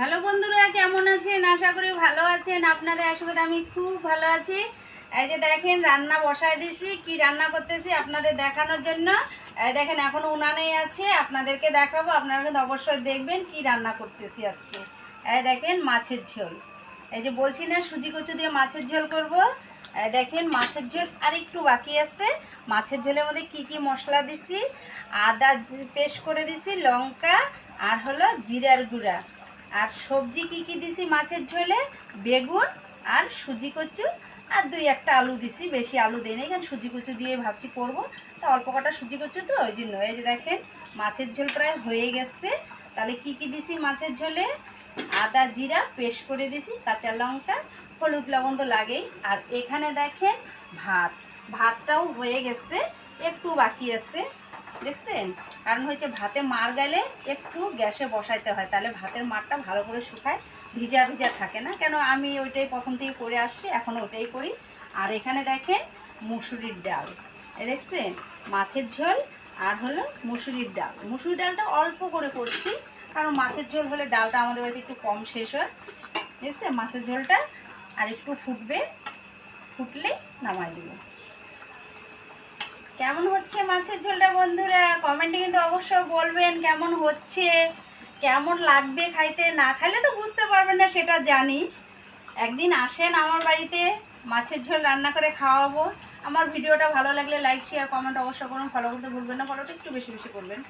Hello বন্ধুরা, কেমন আছেন? আশা করি ভালো আছেন। আপনাদের আশীর্বাদ আমি খুব ভালো আছি। এই যে দেখেন, রান্না বসায় দিছি। কি রান্না করতেছি আপনাদের দেখানোর জন্য। দেখেন, এখন উনানেই আছে। আপনাদেরকে দেখাবো। আপনারা কিন্তু অবশ্যই দেখবেন কি রান্না করতেছি আজকে। এই দেখেন, মাছের ঝোল। এই যে বলছি না, সুজি কচু দিয়ে মাছের ঝোল করব। দেখেন, মাছের ঝোল আর একটু বাকি আছে। মাছের ঝোলের মধ্যে কি কি মশলা দিছি? আদা পেস্ট করে দিছি, লঙ্কা, আর হলো জিরার গুঁড়া। আর সবজি কি কি দিছি? মাছের ঝোলে বেগুন আর সুজি কচু। আর দুই একটা আলু দিছি, বেশি আলু দিই কারণ সুজি কচু দিয়ে ভাবছি করব। তা অল্প কটা সুজি কচু তো, ওই জন্য। এই যে দেখেন, মাছের ঝোল প্রায় হয়ে গেছে। তাহলে কি কি দিছি মাছের ঝোলে? আদা জিরা পেস্ট করে দিছি, কাঁচা লঙ্কা, হলুদ লবণ তো লাগেই। আর এখানে দেখেন ভাত। ভাতটাও হয়ে গেছে, একটু বাকি আছে। দেখছেন? কারণ হচ্ছে ভাতে মার গেলে একটু গ্যাসে বসাইতে হয়, তাহলে ভাতের মারটা ভালো করে শুকায়, ভিজা ভিজা থাকে না। কেন আমি ওইটাই প্রথম থেকে করে আসছি, এখন ওটাই করি। আর এখানে দেখেন মুসুরির ডাল। দেখছেন? মাছের ঝোল আর হলো মুসুরির ডাল। মুসুরির ডালটা অল্প করে করছি, কারণ মাছের ঝোল হলে ডালটা আমাদের বাড়িতে একটু কম শেষ হয়। দেখছেন? মাছের ঝোলটা আর একটু ফুটবে, ফুটলে নামাই দেবো। কেমন হচ্ছে মাছের ঝোলটা বন্ধুরা? কমেন্টে কিন্তু অবশ্যই বলবেন কেমন হচ্ছে, কেমন লাগবে খাইতে? না খাইলে তো বুঝতে পারবেন না, সেটা জানি। একদিন আসেন আমার বাড়িতে, মাছের ঝোল রান্না করে খাওয়াবো। আমার ভিডিওটা ভালো লাগলে লাইক শেয়ার কমেন্ট অবশ্যই করুন। ফলো করতে ভুলবেন না ফলোটা একটু বেশি বেশি করবেন।